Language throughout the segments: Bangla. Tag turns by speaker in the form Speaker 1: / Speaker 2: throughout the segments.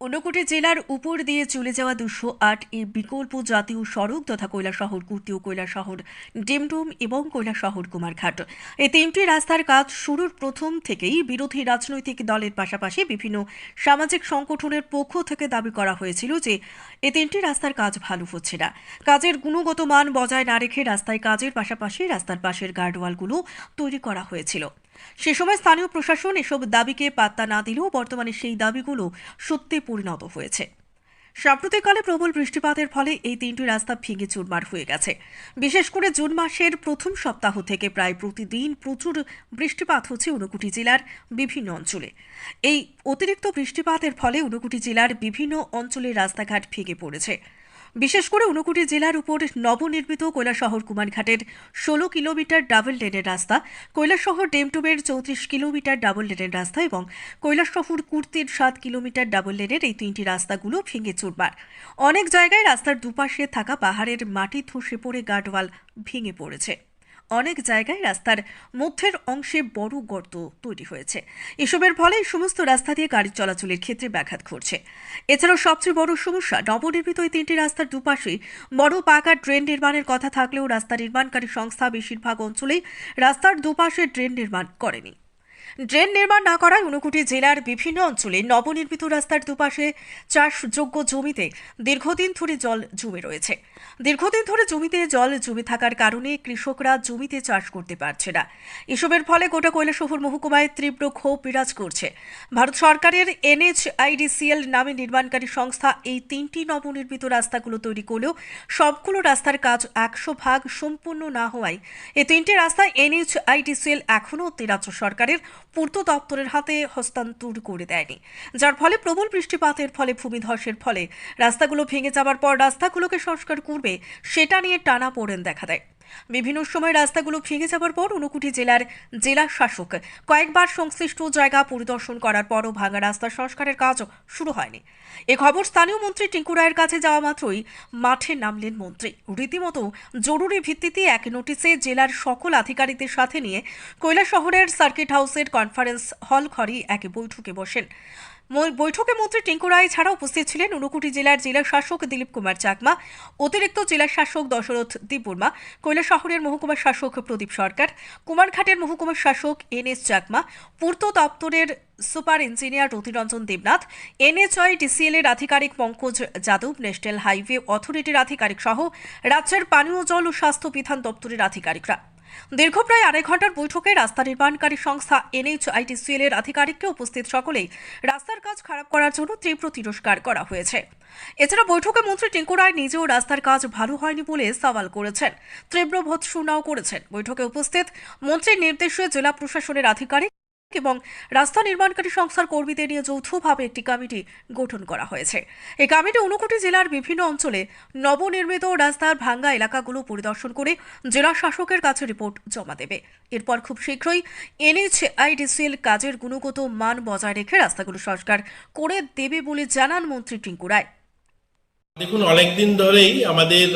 Speaker 1: ঊনকোটি জেলার উপর দিয়ে চলে যাওয়া দুশো আট এর বিকল্প জাতীয় সড়ক তথা কৈলাসহর, কুর্তি ও কৈলাসহর, ডেমডুম এবং কৈলাসহর কুমারঘাট। এই তিনটি রাস্তার কাজ শুরুর প্রথম থেকেই বিরোধী রাজনৈতিক দলের পাশাপাশি বিভিন্ন সামাজিক সংগঠনের পক্ষ থেকে দাবি করা হয়েছিল যে এই তিনটি রাস্তার কাজ ভালো হচ্ছে না। কাজের গুণগত মান বজায় না রেখে রাস্তায় কাজের পাশাপাশি রাস্তার পাশের গার্ডওয়ালগুলো তৈরি করা হয়েছিল। সে সময় স্থানীয় প্রশাসন এসব দাবিকে পাত্তা না দিলেও বর্তমানে সেই দাবিগুলো সত্যি পরিণত হয়েছে। সাম্প্রতিককালে প্রবল বৃষ্টিপাতের ফলে এই তিনটি রাস্তা ভেঙে চুরমার হয়ে গেছে। বিশেষ করে জুন মাসের প্রথম সপ্তাহ থেকে প্রায় প্রতিদিন প্রচুর বৃষ্টিপাত হচ্ছে ঊনকোটি জেলার বিভিন্ন অঞ্চলে। এই অতিরিক্ত বৃষ্টিপাতের ফলে ঊনকোটি জেলার বিভিন্ন অঞ্চলের রাস্তাঘাট ভেঙে পড়েছে। বিশেষ করে ঊনকোটি জেলার উপর নবনির্মিত কৈলাসহর কুমারঘাটের ষোলো কিলোমিটার ডাবল লেনের রাস্তা, কৈলাসহর ডেমটুমের চৌত্রিশ কিলোমিটার ডাবল লেনের রাস্তা এবং কৈলাসহর কুর্তির সাত কিলোমিটার ডাবল লেনের এই তিনটি রাস্তাগুলো ভেঙে চুরবার অনেক জায়গায় রাস্তার দুপাশে থাকা পাহাড়ের মাটি ধসে পড়ে গার্ডওয়াল ভেঙে পড়েছে। অনেক জায়গায় রাস্তার মধ্যের অংশে বড় গর্ত তৈরি হয়েছে। এসবের ফলে সমস্ত রাস্তা দিয়ে গাড়ি চলাচলের ক্ষেত্রে ব্যাঘাত ঘটছে। এছাড়াও সবচেয়ে বড় সমস্যা, নবনির্মিত এই তিনটি রাস্তার দুপাশে বড় পাকা ড্রেন নির্মাণের কথা থাকলেও রাস্তা নির্মাণকারী সংস্থা বেশিরভাগ অঞ্চলেই রাস্তার দুপাশে ড্রেন নির্মাণ করেনি। ড্রেন নির্মাণ না করায় ঊনকোটি জেলার বিভিন্ন অঞ্চলে নবনির্মিত রাস্তার দুপাশে চাষযোগ্য জমিতে দীর্ঘদিন ধরে জল জমে রয়েছে। দীর্ঘদিন ধরে জমিতে জল জমে থাকার কারণে কৃষকরা জমিতে চাষ করতে পারছে না। এসবের ফলে গোটা কৈলাসহর মহকুমায় তীব্র ক্ষোভ বিরাজ করছে। ভারত সরকারের এনএইচআইডিসিএল নামে নির্মাণকারী সংস্থা এই তিনটি নবনির্মিত রাস্তাগুলো তৈরি করলেও সবগুলো রাস্তার কাজ একশো ভাগ সম্পূর্ণ না হওয়ায় এই তিনটি রাস্তায় এনএইচআইডিসিএল এখনও রাজ্য সরকারের পূর্ত দপ্তরের হাতে হস্তান্তর করে দেয়নি। যার ফলে প্রবল বৃষ্টিপাতের ফলে ভূমিধসের ফলে রাস্তাগুলো ভেঙে যাওয়ার পর রাস্তাগুলোকে সংস্কার করবে, সেটা নিয়ে টানা পড়েন দেখা দেয়। বিভিন্ন সময় রাস্তাগুলো ভেঙে যাওয়ার পর ঊনকুটি জেলার জেলা শাসক কয়েকবার সংশ্লিষ্ট জায়গা পরিদর্শন করার পরও ভাঙা রাস্তা সংস্কারের কাজ শুরু হয়নি। এ খবর স্থানীয় মন্ত্রী টিঙ্কু রায়ের কাছে যাওয়া মাত্রই মাঠে নামলেন মন্ত্রী। রীতিমতো জরুরি ভিত্তিতে এক নোটিশে জেলার সকল আধিকারিকদের সাথে নিয়ে কৈলাসহরের সার্কিট হাউসের কনফারেন্স হল ঘরে এক বৈঠকে বসেন। বৈঠকে মন্ত্রী টিঙ্কু রায় ছাড়া উপস্থিত ছিলেন ঊনকোটি জেলার জেলা শাসক দিলীপ কুমার চাকমা, অতিরিক্ত জেলা শাসক দশরথ দেববর্মা কৈলাসহরের মহকুমার শাসক প্রদীপ সরকার, কুমারঘাটের মহকুমার শাসক এন এস চাকমা, পূর্ত দপ্তরের super engineer Ratiranjan Debnath, NHI DCL এর আধিকারিক পঙ্কজ যাদব, ন্যাশনাল হাইওয়ে অথরিটির আধিকারিক সহ রাজ্যের পানীয় জল ও স্বাস্থ্য বিধান দপ্তরের আধিকারিকরা। দীর্ঘ প্রায় আড়াই ঘণ্টার বৈঠকে রাস্তা নির্মাণকারী সংস্থা এনএইচআইটিসিএল এর আধিকারিককে উপস্থিত সকলেই রাস্তার কাজ খারাপ করার জন্য তীব্র তিরস্কার করা হয়েছে। এছাড়া বৈঠকে মন্ত্রী টিঙ্কু রায় নিজেও রাস্তার কাজ ভালো হয়নি বলে সওয়াল করেছেন। তীব্র ভৎসুনাও করেছেন। বৈঠকে উপস্থিত মন্ত্রীর নির্দেশে জেলা প্রশাসনের আধিকারিক এবং রাস্তা নির্মাণকারী সংস্থার কর্মীদের নিয়ে যৌথভাবে একটি কমিটি গঠন করা হয়েছে। এই কমিটি ঊনকোটি জেলার বিভিন্ন অঞ্চলে নবনির্মিত রাস্তার ভাঙ্গা এলাকাগুলো পরিদর্শন করে জেলা শাসকের কাছে রিপোর্ট জমা দেবে। এরপর খুব শীঘ্রই এনএইচআইডিসিএল কাজের গুণগত মান বজায় রেখে রাস্তাগুলো সংস্কার করে দেবে বলে জানান মন্ত্রী টিঙ্কু রায়।
Speaker 2: দেখুন, অনেকদিন ধরেই আমাদের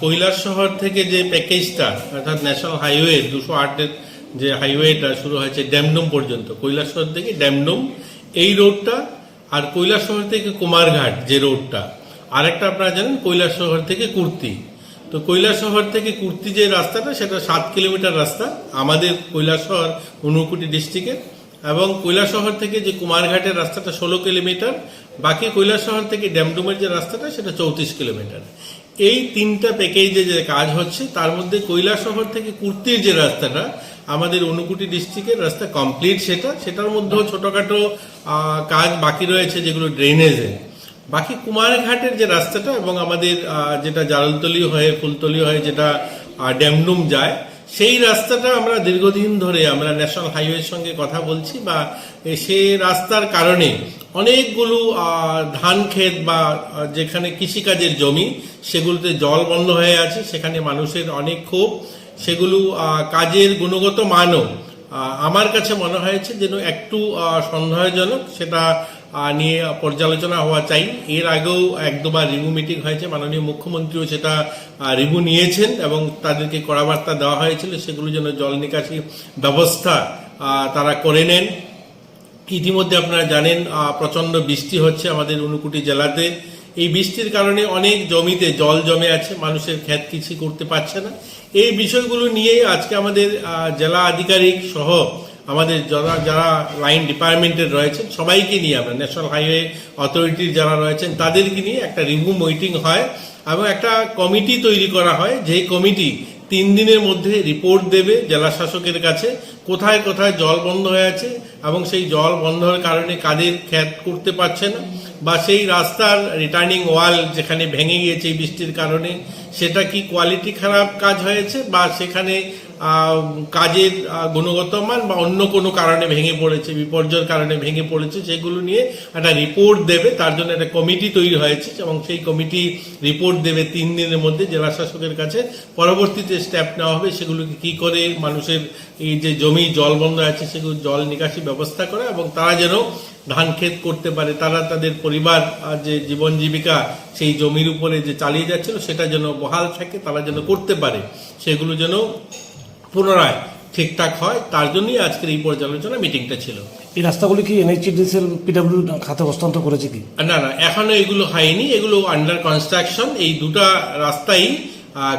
Speaker 2: কৈলাস শহর থেকে যে প্যাকেজটা অর্থাৎ ন্যাশনাল হাইওয়ে দুশো আটের যে হাইওয়েটা শুরু হয়েছে ড্যামডুম পর্যন্ত কৈলাস শহর থেকে ড্যামডুম, এই রোডটা আর কৈলাস শহর থেকে কুমারঘাট যে রোডটা। আরেকটা আপনারা জানেন কৈলাস শহর থেকে কুর্তি। তো কৈলাস শহর থেকে কুর্তি যে রাস্তাটা, সেটা সাত কিলোমিটার রাস্তা আমাদের কৈলাসহর, ঊনকুটি ডিস্ট্রিক্টের। এবং কৈলাসহর থেকে যে কুমারঘাটের রাস্তাটা ষোলো কিলোমিটার, বাকি কৈলাসহর থেকে ড্যামডুমের যে রাস্তাটা, সেটা চৌত্রিশ কিলোমিটার। এই তিনটা প্যাকেজে যে কাজ হচ্ছে, তার মধ্যে কৈলাসহর থেকে কুর্তির যে রাস্তাটা আমাদের অনুকুটি ডিস্ট্রিক্টের রাস্তা কমপ্লিট সেটা। সেটার মধ্যেও ছোটখাটো কাজ বাকি রয়েছে যেগুলো ড্রেনেজে বাকি কুমারঘাটের যে রাস্তাটা এবং আমাদের যেটা জালতলি হয়ে, ফুলতলি হয়ে যেটা ড্যামডুম যায়, সেই রাস্তাটা আমরা দীর্ঘদিন ধরে আমরা ন্যাশনাল হাইওয়ের সঙ্গে কথা বলছি বা সে রাস্তার কারণে অনেকগুলো ধান ক্ষেত বা যেখানে কৃষিকাজের জমি, সেগুলোতে জল বন্ধ হয়ে আছে। সেখানে মানুষের অনেক ক্ষোভ। সেগুলো কাজের গুণগত মানও আমার কাছে মনে হয়েছে যেন একটু সন্দেহজনক সেটা নিয়ে পর্যালোচনা হওয়া চাই। এর আগেও এক দুবার রিভিউ মিটিং হয়েছে, মাননীয় মুখ্যমন্ত্রীও সেটা রিভু নিয়েছেন এবং তাদেরকে কড়া বার্তা দেওয়া হয়েছিল, সেগুলো যেন জল নিকাশি ব্যবস্থা তারা করে নেন। ইতিমধ্যে আপনারা জানেন প্রচণ্ড বৃষ্টি হচ্ছে আমাদের উনকুটি জেলাতে। এই বৃষ্টির কারণে অনেক জমিতে জল জমে আছে, মানুষের ক্ষেত কিছু করতে পারছে না। এই বিষয়গুলো নিয়েই আজকে আমাদের জেলা আধিকারিক সহ আমাদের যারা যারা লাইন ডিপার্টমেন্টের রয়েছেন, সবাইকে নিয়ে আমরা, ন্যাশনাল হাইওয়ে অথরিটির যারা রয়েছেন, তাদেরকে নিয়ে একটা রিভিউ মিটিং হয় এবং একটা কমিটি তৈরি করা হয়। যেই কমিটি তিন দিনের মধ্যে রিপোর্ট দেবে জেলা শাসকের কাছে, কোথায় কোথায় জল বন্ধ হয়ে আছে এবং সেই জল বন্ধ হওয়ার কারণে কাদের ক্ষেত করতে পারছে না। বা সেই রাস্তার রিটার্নিং ওয়াল যেখানে ভেঙে গিয়েছে বৃষ্টির কারণে, সেটা কি কোয়ালিটি খারাপ কাজ হয়েছে বা সেখানে কাজের গুণগত মান বা অন্য কোনো কারণে ভেঙে পড়েছে, বিপর্যয়ের কারণে ভেঙে পড়েছে, সেগুলো নিয়ে একটা রিপোর্ট দেবে। তার জন্য একটা কমিটি তৈরি হয়েছে এবং সেই কমিটি রিপোর্ট দেবে তিন দিনের মধ্যে। জেলা শাসকের কাছে পরবর্তীতে স্টেপ নেওয়া হবে। সেগুলোকে কি করে মানুষের এই যে জমি, জল বন্ধ আছে, সেগুলো জল নিকাশি ব্যবস্থা করা এবং তারা যেন ধান ক্ষেত করতে পারে, তারা তাদের পরিবার আর যে জীবন জীবিকা সেই জমির উপরে যে চালিয়ে যাচ্ছিল, সেটা যেন বহাল থাকে, তারা যেন করতে পারে। সেগুলো যেন পুনরায় ঠিকঠাক হয় তার জন্যই আজকের এই পর্যালোচনা মিটিংটা ছিল।
Speaker 3: এই রাস্তাগুলি কি এনএইচডিসিএল পিডব্লিউ খাতে হস্তান্তর করেছে কি?
Speaker 2: না না এখনও এগুলো হয়নি এগুলো আন্ডার কনস্ট্রাকশন এই দুটা রাস্তাই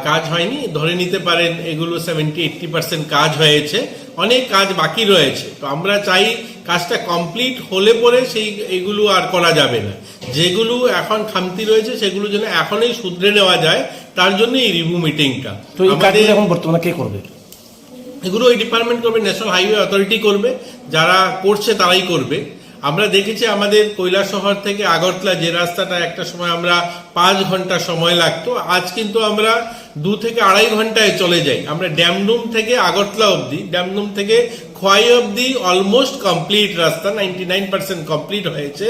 Speaker 2: কাজ হয়নি। ধরে নিতে পারেন এগুলো সেভেন্টি এইটটি পার্সেন্ট কাজ হয়েছে অনেক কাজ বাকি রয়েছে। তো আমরা চাই কাজটা কমপ্লিট হলে পরে সেই এগুলো আর করা যাবে না। যেগুলো এখন খামতি রয়েছে সেগুলো যেন এখনই শুধরে নেওয়া যায় তার জন্য এই রিভিউ মিটিংটা
Speaker 3: তো এই কাজগুলি এখন বর্তমানে কে করবে?
Speaker 2: এগুলো ওই ডিপার্টমেন্ট করবে ন্যাশনাল হাইওয়ে অথরিটি করবে, যারা করছে তারাই করবে। আমরা দেখেছি আমাদের কৈলা শহর থেকে আগরতলা যে রাস্তাটা, একটা সময় আমরা পাঁচ ঘণ্টা সময় লাগতো, আজ কিন্তু আমরা দু থেকে আড়াই ঘন্টায় চলে যাই। আমরা ড্যামডুম থেকে আগরতলা অবধি ড্যামডুম থেকে খোয়াই অবধি অলমোস্ট কমপ্লিট রাস্তা নাইনটি নাইন পার্সেন্ট কমপ্লিট হয়েছে।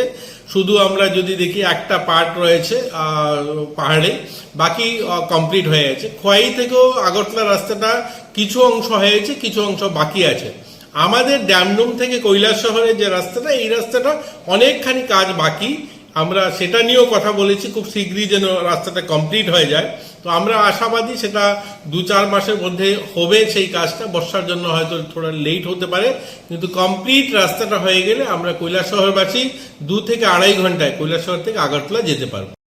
Speaker 2: শুধু আমরা যদি দেখি একটা পার্ট রয়েছে পাহাড়ে, বাকি কমপ্লিট হয়ে গেছে। খোয়াই থেকেও আগরতলা রাস্তাটা কিছু অংশ হয়েছে, কিছু অংশ বাকি আছে। আমাদের ড্যামডুম থেকে কৈলাস শহরের যে রাস্তাটা, এই রাস্তাটা অনেকখানি কাজ বাকি। আমরা সেটা নিয়েও কথা বলেছি, খুব শীঘ্রই যেন রাস্তাটা কমপ্লিট হয়ে যায়। তো আমরা আশাবাদী সেটা দু চার মাসের মধ্যে হবে সেই কাজটা, বর্ষার জন্য হয়তো থোড়া লেট হতে পারে, কিন্তু কমপ্লিট রাস্তাটা হয়ে গেলে আমরা কৈলাসহরবাসী দু থেকে আড়াই ঘন্টায় কৈলাসহর থেকে আগরতলা যেতে পারব।